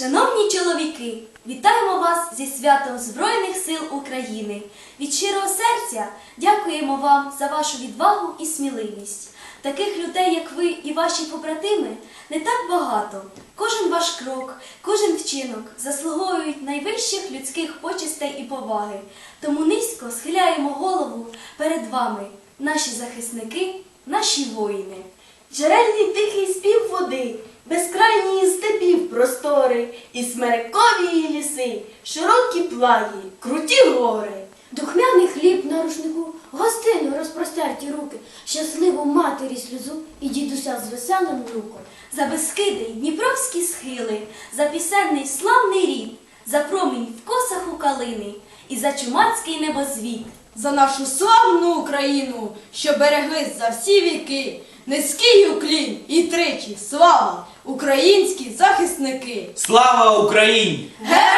Шановні чоловіки, вітаємо вас зі святом Збройних сил України. Від щирого серця дякуємо вам за вашу відвагу і сміливість. Таких людей, як ви і ваші побратими, не так багато. Кожен ваш крок, кожен вчинок заслуговують найвищих людських почестей і поваги. Тому низько схиляємо голову перед вами, наші захисники, наші воїни. Джерельний тихий спів води, безкрайні степів простори, і смерекові ліси, широкі плаї, круті гори. Духмяний хліб на рушнику, гостину розпростерті руки, щасливу матері сльозу і дідуся з веселим луком. За безкиди й дніпровські схили, за пісенний славний рід, за промінь в косах у калини і за чумацький небозвід. за нашу славну Україну, що берегли за всі віки. Низький уклін і тричі слава, українські захисники. Слава Україні! Героям